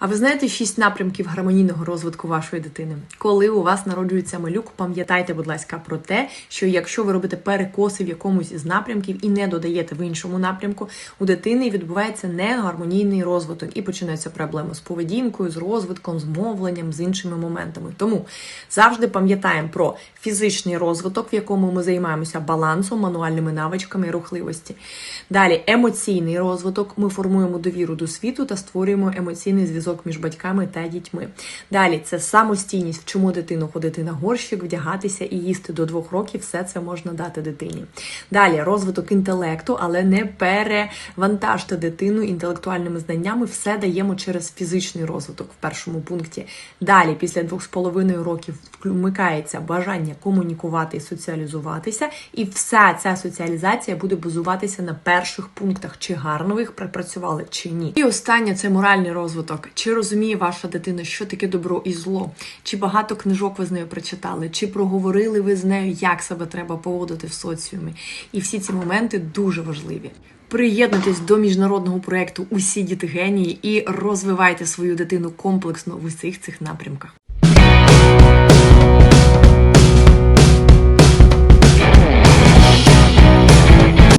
А ви знаєте шість напрямків гармонійного розвитку вашої дитини? Коли у вас народжується малюк, пам'ятайте, будь ласка, про те, що якщо ви робите перекоси в якомусь із напрямків і не додаєте в іншому напрямку, у дитини відбувається негармонійний розвиток і починаються проблеми з поведінкою, з розвитком, з мовленням, з іншими моментами. Тому завжди пам'ятаємо про фізичний розвиток, в якому ми займаємося балансом, мануальними навичками і рухливості. Далі емоційний розвиток. Ми формуємо довіру до світу та створюємо емоційний зв'язок між батьками та дітьми. Далі це самостійність, вчимо дитину ходити на горщик, вдягатися і їсти до двох років. Все це можна дати дитині. Далі розвиток інтелекту, але не перевантажте дитину інтелектуальними знаннями. Все даємо через фізичний розвиток в першому пункті. Далі, після двох з половиною років, вмикається бажання комунікувати і соціалізуватися, і вся ця соціалізація буде базуватися на перших пунктах, чи гарно ви їх пропрацювали, чи ні. І останнє це моральний розвиток. Чи розуміє ваша дитина, що таке добро і зло? Чи багато книжок ви з нею прочитали? Чи проговорили ви з нею, як себе треба поводити в соціумі? І всі ці моменти дуже важливі. Приєднуйтесь до міжнародного проєкту Усі діти генії і розвивайте свою дитину комплексно в усіх цих напрямках.